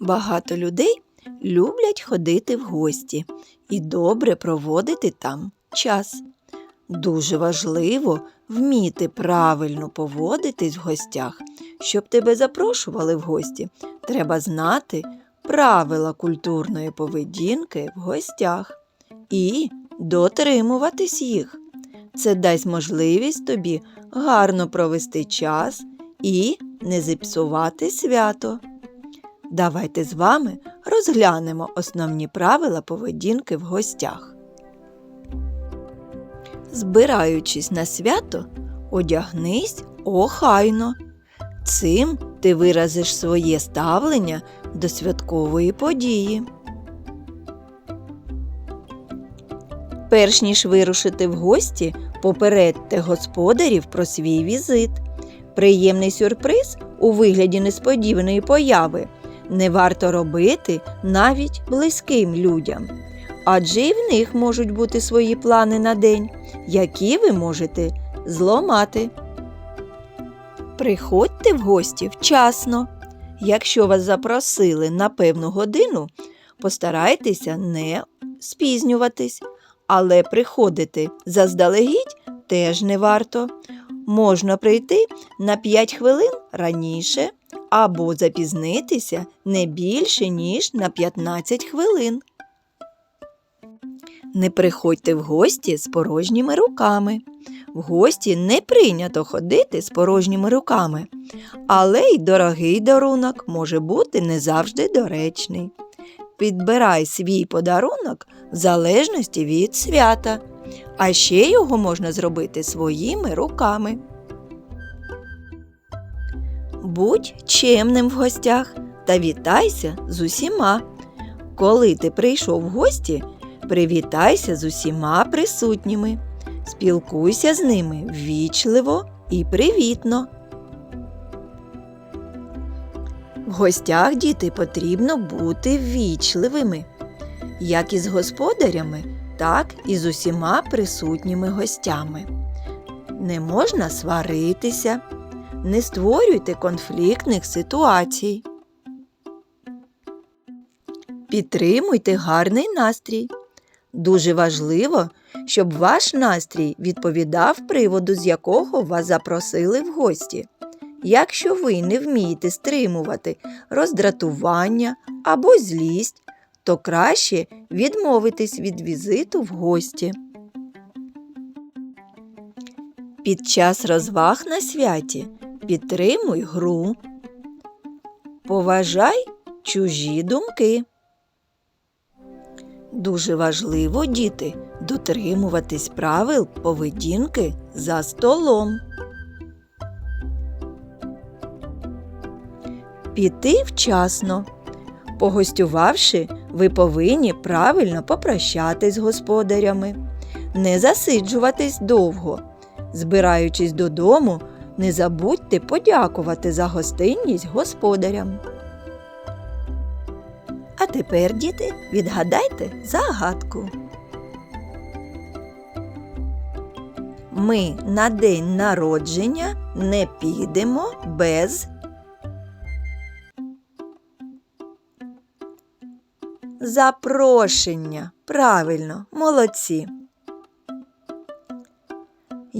Багато людей люблять ходити в гості і добре проводити там час. Дуже важливо вміти правильно поводитись в гостях. Щоб тебе запрошували в гості, треба знати правила культурної поведінки в гостях і дотримуватись їх. Це дасть можливість тобі гарно провести час і не зіпсувати свято. Давайте з вами розглянемо основні правила поведінки в гостях. Збираючись на свято, одягнись охайно. Цим ти виразиш своє ставлення до святкової події. Перш ніж вирушити в гості, попередьте господарів про свій візит. Приємний сюрприз у вигляді несподіваної появи не варто робити навіть близьким людям, адже і в них можуть бути свої плани на день, які ви можете зламати. Приходьте в гості вчасно. Якщо вас запросили на певну годину, постарайтеся не спізнюватись, але приходити заздалегідь теж не варто. Можна прийти на 5 хвилин раніше або запізнитися не більше, ніж на 15 хвилин. Не приходьте в гості з порожніми руками. В гості не прийнято ходити з порожніми руками, але й дорогий дарунок може бути не завжди доречний. Підбирай свій подарунок в залежності від свята, а ще його можна зробити своїми руками. Будь чемним в гостях та вітайся з усіма. Коли ти прийшов в гості, привітайся з усіма присутніми. Спілкуйся з ними ввічливо і привітно. В гостях діти потрібно бути ввічливими, як із господарями, так і з усіма присутніми гостями. Не можна сваритися, не створюйте конфліктних ситуацій. Підтримуйте гарний настрій. Дуже важливо, щоб ваш настрій відповідав приводу, з якого вас запросили в гості. Якщо ви не вмієте стримувати роздратування або злість, то краще відмовитись від візиту в гості. Під час розваг на святі підтримуй гру. Поважай чужі думки. Дуже важливо, діти, дотримуватись правил поведінки за столом. Піти вчасно. Погостювавши, ви повинні правильно попрощатись з господарями, не засиджуватись довго. Збираючись додому, не забудьте подякувати за гостинність господарям. А тепер, діти, відгадайте загадку. Ми на день народження не підемо без запрошення. Правильно, молодці.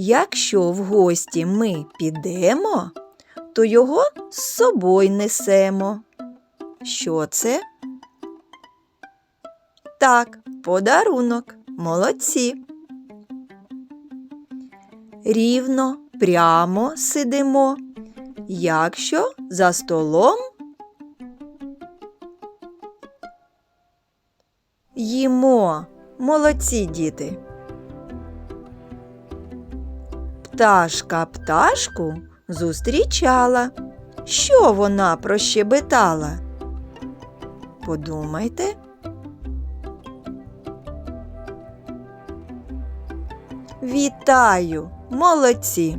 Якщо в гості ми підемо, то його з собою несемо. Що це? Так, подарунок. Молодці. Рівно, прямо сидимо. Якщо за столом їмо. Молодці діти. Пташка пташку зустрічала. Що вона прощебетала? Подумайте. Вітаю, молодці!